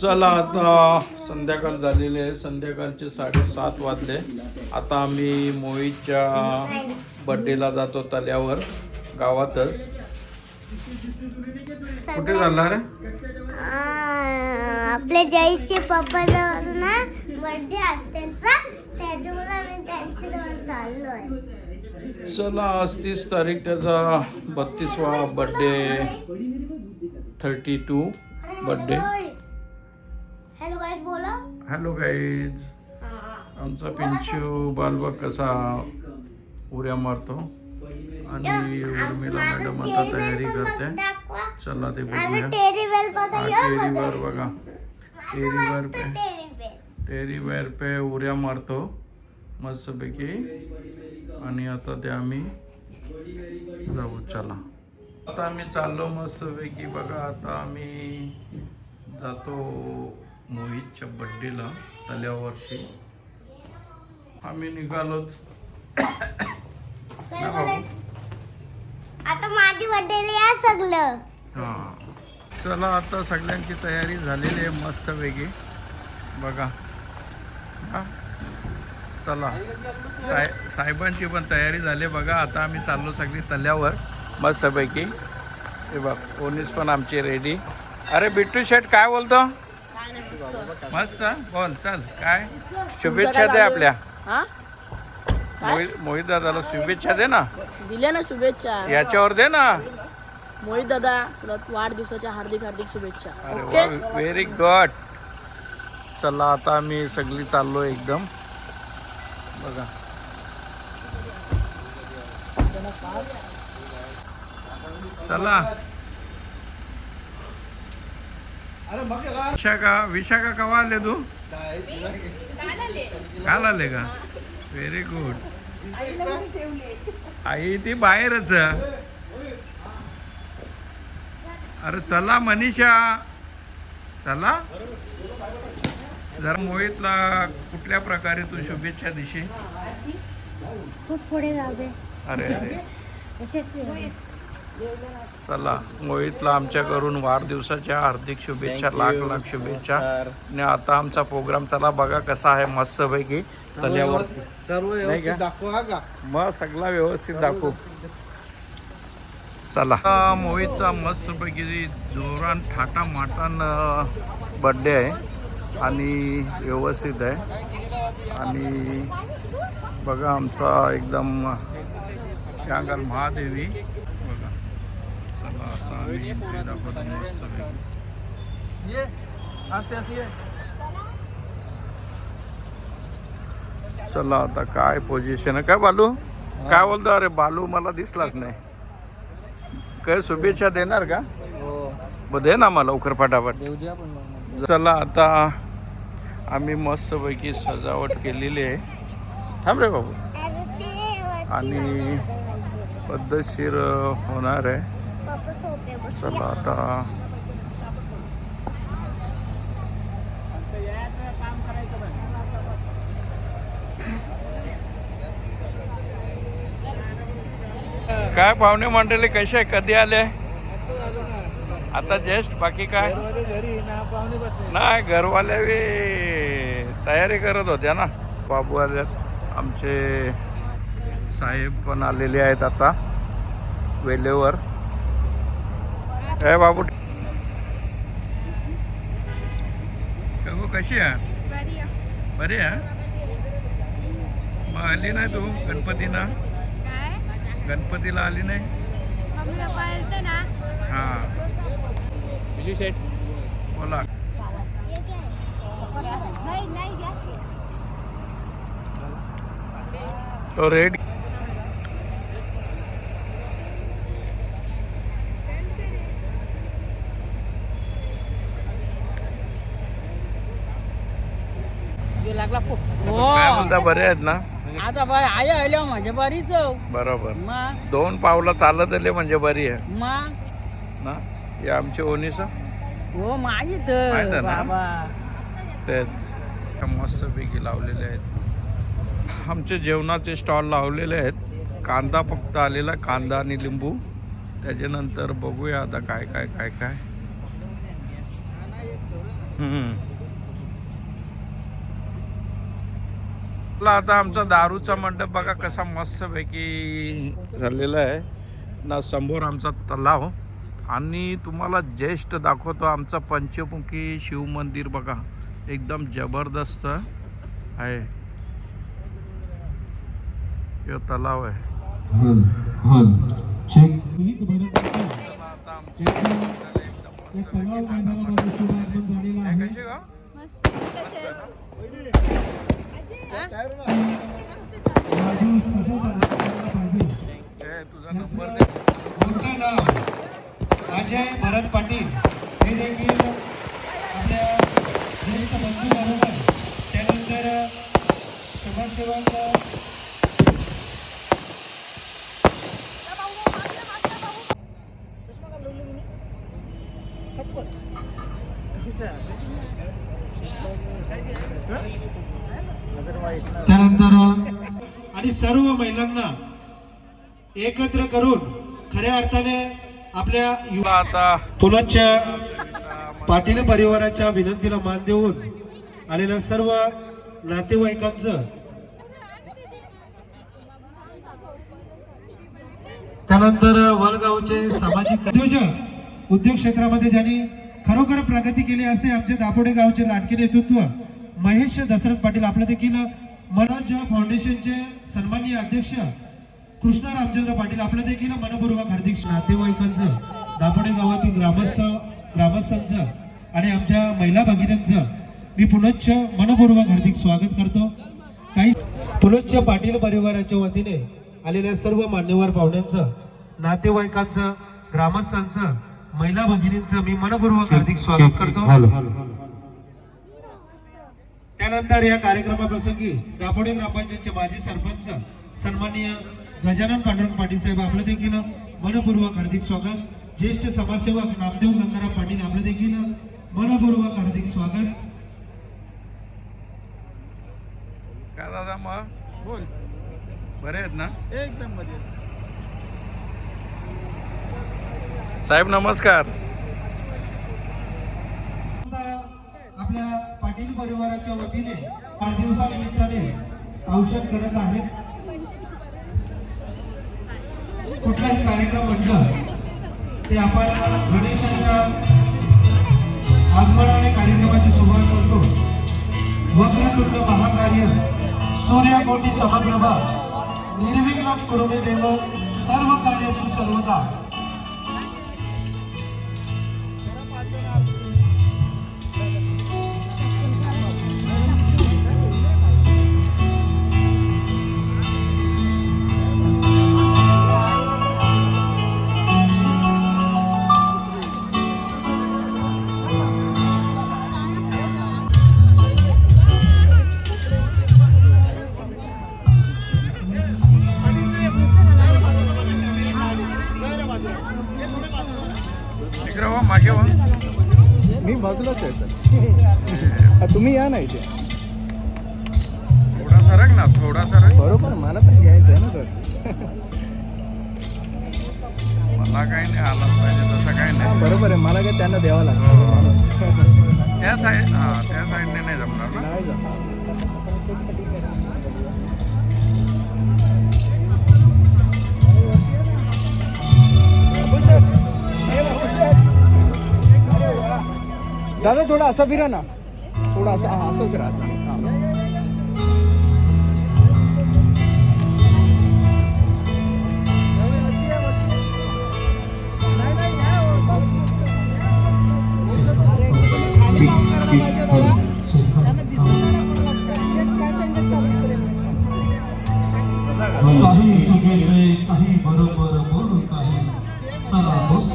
चला आता संध्याकाळ झालेली आहे. संध्याकाळचे साडेसात वाजले. आता आम्ही मोहितच्या बड्डेला जातो तल्यावर गावातच. कुठे झाला रे आ, आपल्या जयचे पप्पा जवळ ना बर्थडे असते त्यांचा त्याच्यामुळे मी त्यांच्या जवळ चाललोय. चला आज तीस तारीख त्याचा बत्तीसवा birthday thirty two birthday hello guys बोला. हॅलो गाईज आमचा पिंचू बालबा कसा उड्या मारतो आणि उर्मिला मॅडम आता तयारी करते. चला ते बघूया. टेरीवर बघा टेरीवर पे. टेरीवर पे उड्या मारतो. मस्तपैकी. आणि आता ते आम्ही जाऊ चला. आता आम्ही चाललो मस्तपैकी. बघा आता आम्ही जातो मोहितच्या बड्डेला तल्यावरती आम्ही निघालोच. आता माझी या सगळं. हा. चला आता सगळ्यांची तयारी झालेली आहे मस्तपैकी बघा. हा. चला. साय साहेबांची पण तयारी झाली बघा आता आम्ही चाललो सगळी तल्यावर मस्तपैकी हे बघ ओनीस पण आमची रेडी अरे बिट्टू शेट काय बोलतो? मस्त बोल चल. काय? शुभेच्छा दे आपल्या. हा? मोहित दादाला शुभेच्छा दे ना. दिल्या ना शुभेच्छा. याच्यावर दे ना. मोहित दादा तुला वाढदिवसाच्या हार्दिक हार्दिक शुभेच्छा. अरे ओके व्हेरी गुड चला आता आम्ही सगळी चाललो एकदम. बघा. चला. विशाखा विशाखा कवा आले तू? काल आले. का? व्हेरी गुड आई ती बाहेरच. अरे चला मनीषा. चला. जरा मोहितला कुठल्या प्रकारे तू शुभेच्छा दिशी खूप पुढे जाऊ दे. अरे अरे. चला मोहितला आमच्याकडून वाढदिवसाच्या हार्दिक शुभेच्छा लाख लाख शुभेच्छा. आणि आता आमचा प्रोग्राम चला बघा कसा आहे मस्तपैकी. तल्यावर. सर्व नाही का? व्यवस्थित दाखवा का? मग सगळा व्यवस्थित दाखवू. चला. आता मोहितचा मस्तपैकी जोरान ठाटा माटान बड्डे आहे. आणि व्यवस्थित आहे. आणि बघा आमचा एकदम महादेवी बघा चला आता आम्ही पुढे दाखवतो मस्तपैकी ये आस्ते आस्ते ये चला आता काय पोझिशन आहे? काय बालू? काय बोलतो? अरे बालू मला दिसलाच नाही. काय शुभेच्छा देणार का? ब दे ना मला लवकर फटाफट. चला आता आम्ही मस्तपैकी सजावट केलेली आहे. थांब रे बाबू. आणि पद्धतशीर होणार आहे. चला आता. काय पाहुणे मंडळी कसे कधी आले? आता जस्ट बाकी काय? नाही घरवाल्या बी तयारी करत होत्या ना. बाबू आल्यात आमचे साहेब पण आलेले आहेत आता. वेलेवर. काय बाबू. गंगू कशी आहे? बरी आहे. मग आली नाही तू गणपतीला? गणपतीला आली नाही? हा. बोला. तो रेड लागला खूप म्हणता बरे आहेत ना? आता बाय आई आल्या माझ्या बारीच बरोबर. मग दोन पावलं चालत आले म्हणजे बरी आहे. मग ना? हे आमची ओनीस? हो माहीत माहीत आहे ना? बाबा. तेच. मस्तपैकी लावलेले आहेत. आमचे जेवणाचे स्टॉल लावलेले आहेत. कांदा फक्त आलेला कांदा आणि लिंबू. त्याच्यानंतर बघूया आता काय काय काय काय. हम्म. आपला आता आमचा दारूचा मंडप बघा कसा मस्तपैकी झालेला आहे. ना समोर आमचा तलाव आणि तुम्हाला ज्येष्ठ दाखवतो आमचा पंचमुखी शिव मंदिर बघा. एकदम जबरदस्त आहे. हे तलाव आहे. आता आमच्या एकदम मस्तपैकी हे कशी गं? हे तुझा नंबर दे मोठं नाव अजय भरत पाटील हे देखील आपल्या ज्येष्ठ बंधू बरोबर त्यानंतर समाजसेवक त्यानंतर आणि सर्व महिलांना एकत्र करून खऱ्या अर्थाने आपल्या यु- तुला आता. पुनच्च पाटील परिवाराच्या विनंतीला मान देऊन आलेल्या सर्व नातेवाईकांचं त्यानंतर वलगावचे सामाजिक उद्योजक उद्योग क्षेत्रामध्ये ज्यांनी खरोखर प्रगती केली असे आमचे दापोडे गावचे लाडके नेतृत्व महेश दशरथ पाटील आपलं देखील मनोज फाउंडेशनचे सन्माननीय अध्यक्ष कृष्णा रामचंद्र पाटील आपलं देखील मनपूर्वक हार्दिक नातेवाईकांचं दापोडे गावातील ग्रामस्थ ग्रामस्थांचं आणि आमच्या महिला भगिनींचं मी पुनच्च मनपूर्वक हार्दिक स्वागत करतो. काही पुनच्च पाटील परिवाराच्या वतीने आलेल्या सर्व मान्यवर पाहुण्यांचं नातेवाईकांचं ग्रामस्थांचं महिला भगिनींचं मी मनपूर्वक हार्दिक स्वागत करतो. त्यानंतर या कार्यक्रमाप्रसंगी दापोडे ग्रामपंचायतचे माजी सरपंच सन्माननीय गजानन पांडुरंग पाटील साहेब आपलं देखील मनपूर्वक हार्दिक स्वागत. ज्येष्ठ समाजसेवक नामदेव गंगाराम पाटील आपलं देखील मनपूर्वक हार्दिक स्वागत. काय दादा मग? बोल. बरे आहेत ना? एकदम मध्ये साहेब नमस्कार. आपल्या पाटील परिवाराच्या वतीने वाढदिवसानिमित्ताने औषध करत आहेत कुठलाही कार्यक्रम म्हटलं ते आपण गणेशाच्या आगमनाने कार्यक्रमाची सुरुवात करतो. वक्रतुंड महाकार्य सूर्यकोटी समप्रभा निर्विघ्न कुरुमे देव सर्व कार्यसु सर्वदा ना इथे थोडा सरक ना थोडा सरक बरोबर मला पण घ्यायचं आहे ना सर. मला काही नाही आलाच पाहिजे तसं काही हा नाही बरोबर आहे मला काय त्यांना द्यावं हो. लागतं त्या साईड हा त्या साईडने नाही जमणार ना. नाही जा. दादा थोडा असा फिरा ना. थोडा असं हा असंच राहा असं. काही चुकीचे काही बरोबर चला दोस्त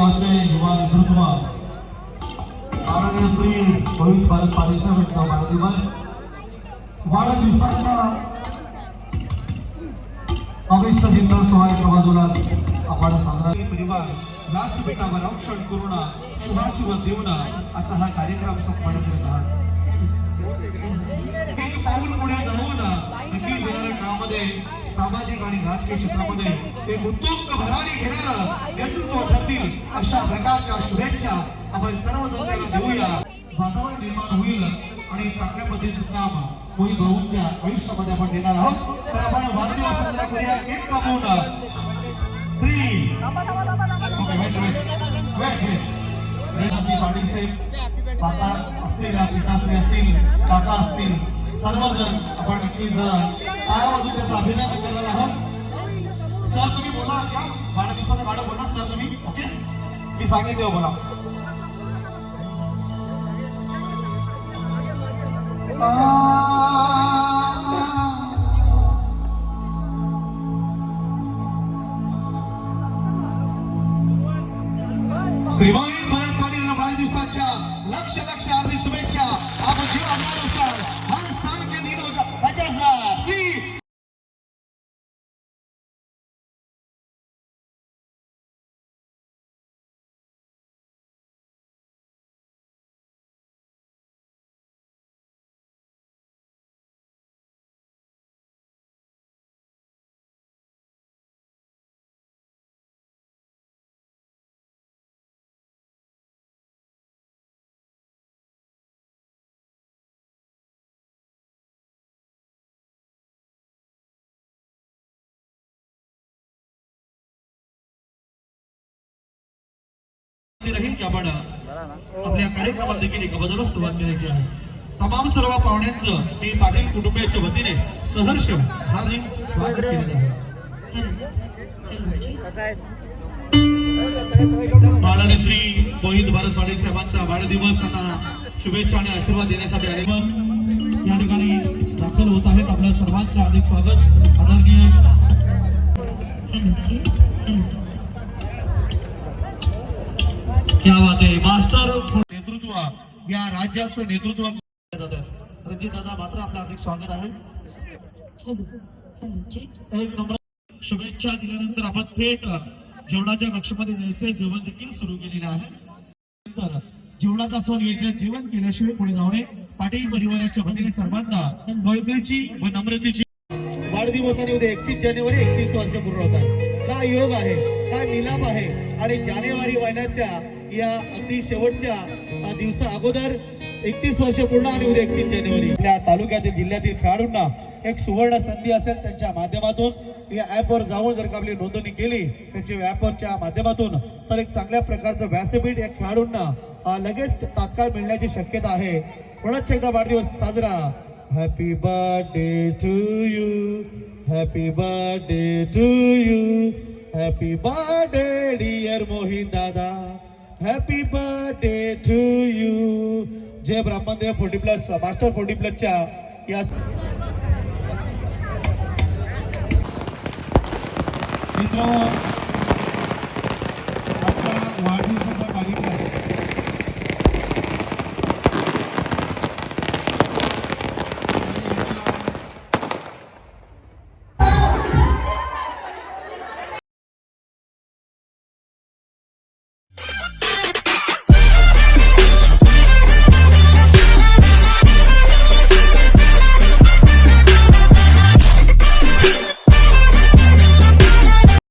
आज युवा नेतृत्व माननीय श्री रोहित भारत पाटील साहेब वाढदिवस वाढदिवसाच्या अभिष्ट चिंतन सोहळ्याच्या बाजूला आपण साजरा परिवार व्यासपीठावर औक्षण करून शुभाशुभ देऊन आजचा हा कार्यक्रम संपन्न करत आहात. पाऊल पुढे जाऊन नक्कीच येणाऱ्या काळामध्ये सामाजिक आणि राजकीय क्षेत्रामध्ये एक उत्तुंग भरारी घेणारं नेतृत्व करतील अशा प्रकारच्या शुभेच्छा आपण सर्वजण त्यांना देऊया. वातावरण निर्माण होईल आणि चांगल्या पद्धतीचं काम मोहित भाऊंच्या आयुष्यामध्ये आपण देणार आहोत. तर आपण वाढदिवस साजरा करूया. असतील पिताश्री असतील काका असतील सर्वजण आपण नक्कीच काय वाजून त्याचा अभिनय करणार आहोत. सर तुम्ही बोला का बारा दिवसाचं गाणं बोला सर तुम्ही. ओके? मी सांगितलं हो बोला. श्रीमान भरत पाटील बारा दिवसाच्या लक्ष लक्ष अर्धी राहील की आपण आपल्या कार्यक्रमात देखील एक बदल सुरुवात करायची आहे. तमाम सर्व पाहुण्यांचं मी पाटील कुटुंबियाच्या वतीने सहर्ष हार्दिक स्वागत केलेलं आहे माननीय श्री मोहित भारत पाटील साहेबांचा वाढदिवस त्यांना शुभेच्छा आणि आशीर्वाद देण्यासाठी आले मग या ठिकाणी दाखल होत आहेत आपल्या सर्वांचं हार्दिक स्वागत. आदरणीय क्या बात आहे मास्टर नेतृत्व या राज्याचं नेतृत्व रणजित दादा मात्र आपलं हार्दिक स्वागत आहे. एक नंबर. शुभेच्छा दिल्यानंतर आपण थेट जेवणाच्या कक्षामध्ये जायचंय जेवण देखील सुरू केलेलं आहे. तर जेवणाचा सण घ्यायचा जेवण केल्याशिवाय पुढे जाऊने पाटील परिवाराच्या वतीने सर्वांना वैभवची व नम्रतेची वाढदिवसाने उद्या एकतीस जानेवारी एकतीस वर्ष पूर्ण होतात. काय योग आहे? काय निलाम आहे? आणि जानेवारी महिन्याच्या या अगदी शेवटच्या दिवसा अगोदर एकतीस वर्ष पूर्ण आणि उद्या एकतीस जानेवारी. आपल्या तालुक्यातील जिल्ह्यातील खेळाडूंना एक सुवर्ण संधी असेल त्यांच्या माध्यमातून. या ॲपवर जाऊन जर का आपली नोंदणी केली त्यांची ॲपवरच्या माध्यमातून तर एक चांगल्या प्रकारचं व्यासपीठ या खेळाडूंना लगेच तात्काळ मिळण्याची शक्यता आहे. पुन्हा एकदा वाढदिवस साजरा. Happy birthday to you happy birthday to you happy birthday dear Mohit दादा. हॅपी बर्थडे टू यू जय ब्राह्मणदेव फोर्टी प्लस मास्टर फोर्टी प्लसच्या या मित्र आजच्या वाढदिवसा